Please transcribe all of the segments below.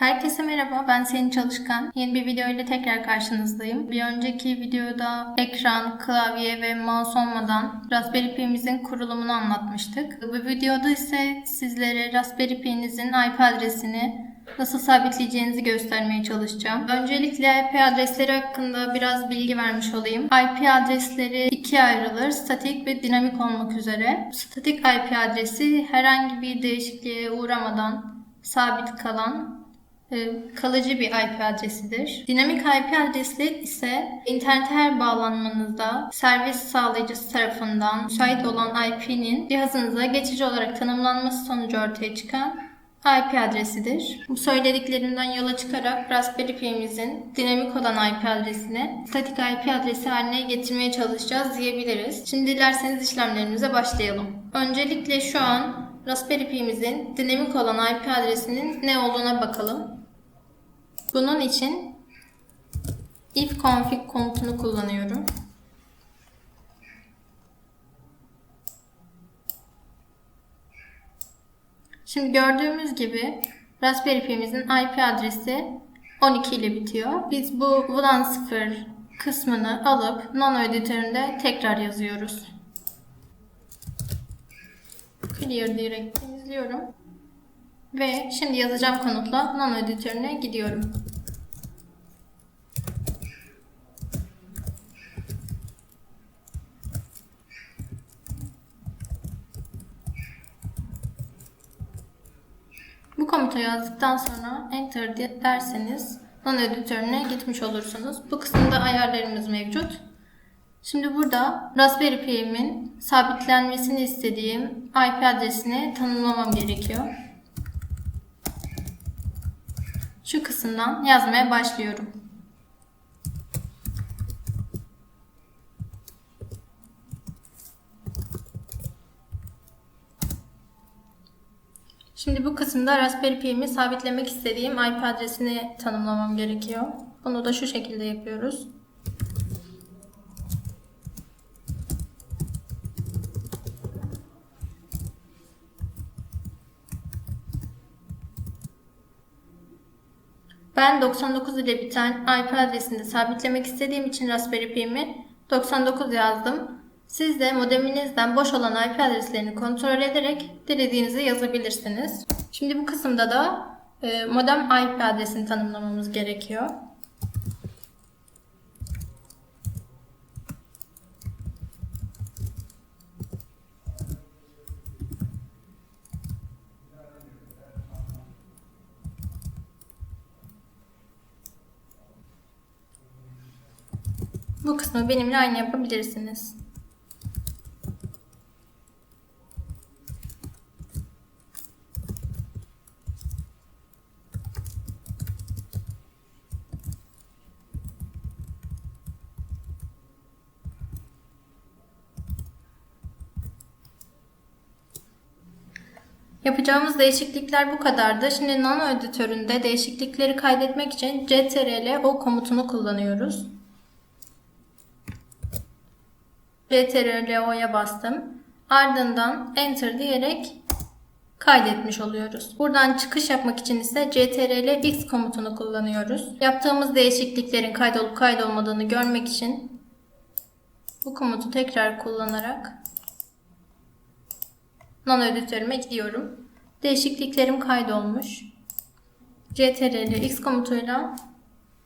Herkese merhaba, ben Selin Çalışkan. Yeni bir video ile tekrar karşınızdayım. Bir önceki videoda ekran, klavye ve mouse olmadan Raspberry Pi'mizin kurulumunu anlatmıştık. Bu videoda ise sizlere Raspberry Pi'nizin IP adresini nasıl sabitleyeceğinizi göstermeye çalışacağım. Öncelikle IP adresleri hakkında biraz bilgi vermiş olayım. IP adresleri ikiye ayrılır. Statik ve dinamik olmak üzere. Statik IP adresi herhangi bir değişikliğe uğramadan sabit kalan kalıcı bir IP adresidir. Dinamik IP adresleri ise internete her bağlanmanızda servis sağlayıcısı tarafından müsait olan IP'nin cihazınıza geçici olarak tanımlanması sonucu ortaya çıkan IP adresidir. Bu söylediklerimden yola çıkarak Raspberry Pi'mizin dinamik olan IP adresini statik IP adresi haline getirmeye çalışacağız diyebiliriz. Şimdi dilerseniz işlemlerimize başlayalım. Öncelikle şu an Raspberry Pi'mizin dinamik olan IP adresinin ne olduğuna bakalım. Bunun için ifconfig komutunu kullanıyorum. Şimdi gördüğümüz gibi Raspberry Pi'mizin IP adresi 12 ile bitiyor. Biz bu VLAN 0 kısmını alıp Nano editöründe tekrar yazıyoruz. Clear diyerek temizliyorum. Ve şimdi yazacağım komutla Nano editörüne gidiyorum. Bu komutu yazdıktan sonra Enter de- derseniz Nano editörüne gitmiş olursunuz. Bu kısımda ayarlarımız mevcut. Şimdi burada Raspberry Pi'min sabitlenmesini istediğim IP adresini tanımlamam gerekiyor. Şu kısımdan yazmaya başlıyorum. Şimdi bu kısımda Raspberry Pi'mi sabitlemek istediğim IP adresini tanımlamam gerekiyor. Bunu da şu şekilde yapıyoruz. Ben 99 ile biten IP adresini sabitlemek istediğim için Raspberry Pi'mi 99 yazdım. Siz de modeminizden boş olan IP adreslerini kontrol ederek dilediğinizi yazabilirsiniz. Şimdi bu kısımda da e, modem IP adresini tanımlamamız gerekiyor. Bu kısmı benimle aynı yapabilirsiniz. Yapacağımız değişiklikler bu kadardı. Şimdi Nano editöründe değişiklikleri kaydetmek için ctrl o komutunu kullanıyoruz. Ctrl o'ya bastım. Ardından enter diyerek kaydetmiş oluyoruz. Buradan çıkış yapmak için ise ctrl x komutunu kullanıyoruz. Yaptığımız değişikliklerin kaydolup kaydolmadığını görmek için bu komutu tekrar kullanarak Nano editörüme gidiyorum. Değişikliklerim kaydolmuş. Ctrl X komutuyla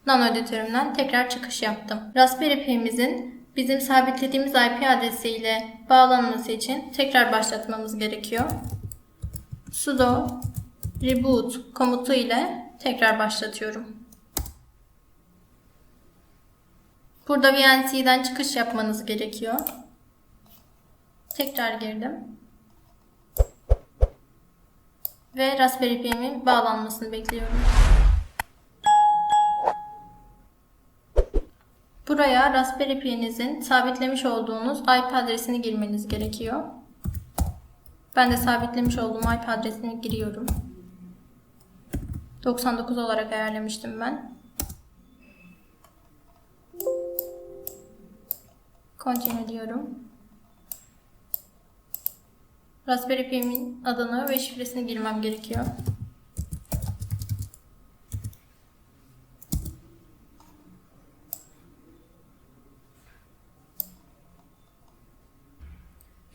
Nano editörümden tekrar çıkış yaptım. Raspberry Pi'mizin bizim sabitlediğimiz IP adresiyle bağlanması için tekrar başlatmamız gerekiyor. sudo reboot komutu ile tekrar başlatıyorum. Burada VNC'den çıkış yapmanız gerekiyor. Tekrar girdim ve Raspberry Pi'min bağlanmasını bekliyorum. Buraya Raspberry Pi'nizin sabitlemiş olduğunuz IP adresini girmeniz gerekiyor. Ben de sabitlemiş olduğum IP adresini giriyorum. 99 olarak ayarlamıştım ben. Continue diyorum. Raspberry Pi'min adını ve şifresini girmem gerekiyor.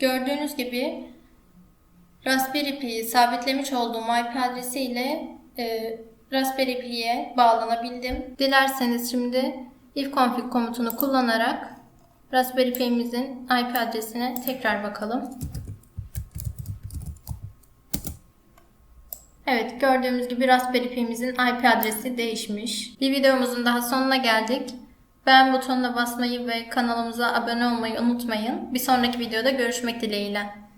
Gördüğünüz gibi Raspberry Pi'yi sabitlemiş olduğum IP adresi ile e, Raspberry Pi'ye bağlanabildim. Dilerseniz şimdi ifconfig komutunu kullanarak Raspberry Pi'mizin IP adresine tekrar bakalım. Evet gördüğümüz gibi Raspberry Pi'mizin IP adresi değişmiş. Bir videomuzun daha sonuna geldik. Beğen butonuna basmayı ve kanalımıza abone olmayı unutmayın. Bir sonraki videoda görüşmek dileğiyle.